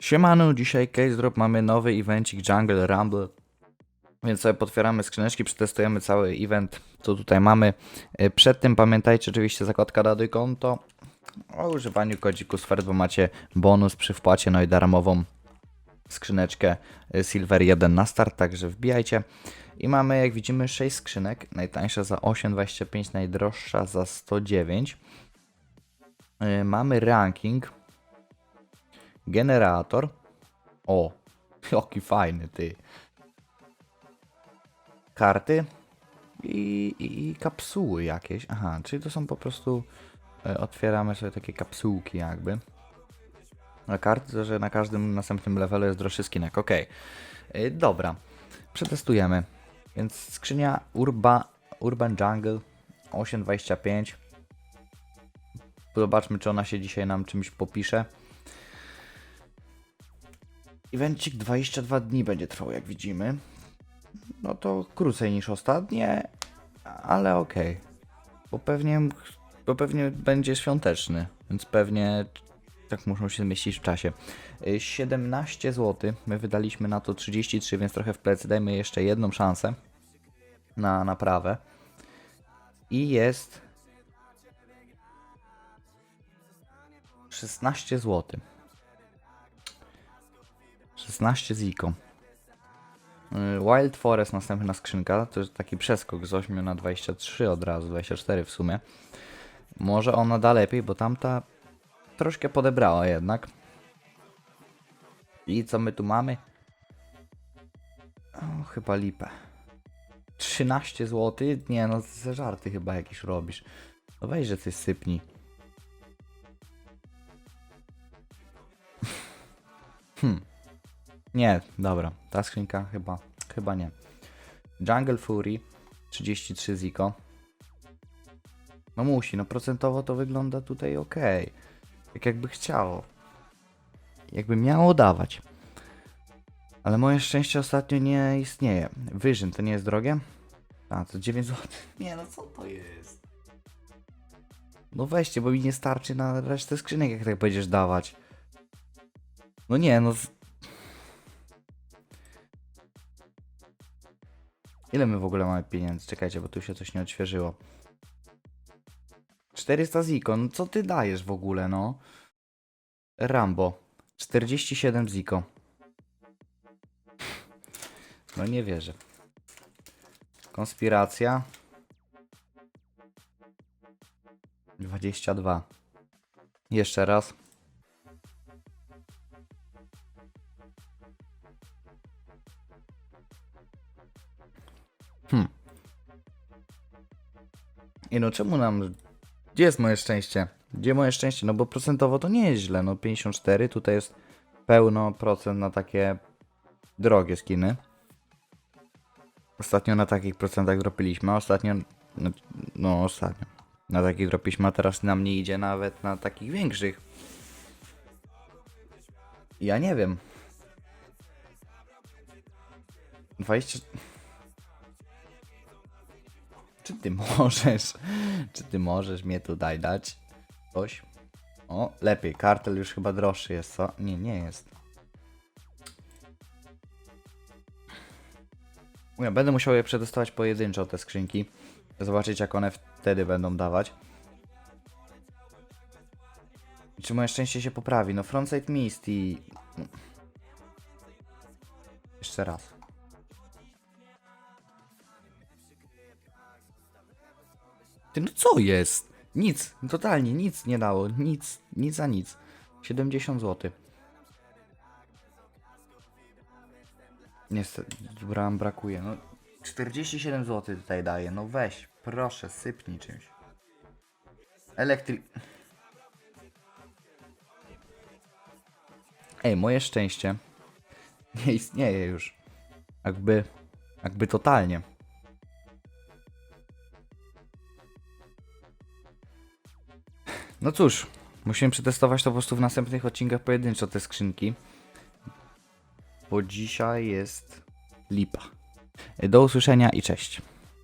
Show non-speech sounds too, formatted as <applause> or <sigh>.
Siemano, dzisiaj Case Drop mamy nowy evencik Jungle Rumble. Więc sobie potwieramy skrzyneczki, przetestujemy cały event, co tutaj mamy. E, Przed tym pamiętajcie oczywiście zakładka Rady Konto o używaniu kodziku SFERT, bo macie bonus przy wpłacie, no i darmową skrzyneczkę e, Silver 1 na start, także wbijajcie. I mamy, jak widzimy, 6 skrzynek. Najtańsza za 8,25, najdroższa za 109. E, Mamy ranking. Generator. O, <laughs> jaki fajny ty. Karty i, i, i kapsuły jakieś. Aha, czyli to są po prostu. E, otwieramy sobie takie kapsułki, jakby. A karty, to, że na każdym następnym levelu jest droższy skinek. Ok. E, dobra, przetestujemy. Więc skrzynia Urba, Urban Jungle 825. Zobaczmy, czy ona się dzisiaj nam czymś popisze. Evencik 22 dni będzie trwał, jak widzimy. No to krócej niż ostatnie, ale okej. Bo pewnie, bo pewnie będzie świąteczny, więc pewnie tak muszą się zmieścić w czasie. Y, 17 zł, my wydaliśmy na to 33, więc trochę w plecy. Dajmy jeszcze jedną szansę na naprawę. I jest 16 zł. 16 ziko. Y, Wild Forest, następna skrzynka, to jest taki przeskok z 8 na 23 od razu, 24 w sumie. Może ona da lepiej, bo tamta troszkę podebrała jednak. I co my tu mamy? O, chyba lipę. 13 zł? Nie no, ze żarty chyba jakieś robisz. No weź, że coś sypnij. <laughs> Hmm. Nie, dobra, ta skrzynka chyba, chyba nie. Jungle Fury 33 ziko. No musi, no procentowo to wygląda tutaj ok. Tak jakby chciało. Jakby miało dawać. Ale moje szczęście ostatnio nie istnieje. Vision to nie jest drogie? A, to 9 zł. <laughs> Nie no, co to jest? No weźcie, bo mi nie starczy na resztę skrzynek, jak tak będziesz dawać. No nie, no Ile my w ogóle mamy pieniędzy? Czekajcie, bo tu się coś nie odświeżyło. 400 ziko, no co ty dajesz w ogóle, no? Rambo. 47 ziko. No nie wierzę. Konspiracja. 22. Jeszcze raz. Hmm. I no czemu nam... Gdzie jest moje szczęście? Gdzie moje szczęście? No bo procentowo to nie jest źle. No 54, tutaj jest pełno procent na takie drogie skiny. Ostatnio na takich procentach dropiliśmy, a ostatnio... No, no ostatnio. Na takich dropiliśmy, a teraz nam nie idzie nawet na takich większych. Ja nie wiem. 20... Czy ty <laughs> możesz? Czy ty możesz mnie tutaj dać? Coś? O, lepiej. Kartel już chyba droższy jest, co? Nie, nie jest. Ja będę musiał je przetestować pojedynczo, te skrzynki. Zobaczyć, jak one wtedy będą dawać. Czy moje szczęście się poprawi? No, Frontside Mist i... Jeszcze raz. Ty, no co jest? Nic, totalnie nic nie dało. Nic, nic za nic. 70 zł. Niestety, bram brakuje. No, 47 zł tutaj daje. No weź, proszę, sypnij czymś. Elektryk. Ej, moje szczęście nie istnieje już. Jakby, jakby totalnie. No cóż, musimy przetestować to po prostu w następnych odcinkach pojedynczo te skrzynki. Bo dzisiaj jest lipa. Do usłyszenia i cześć.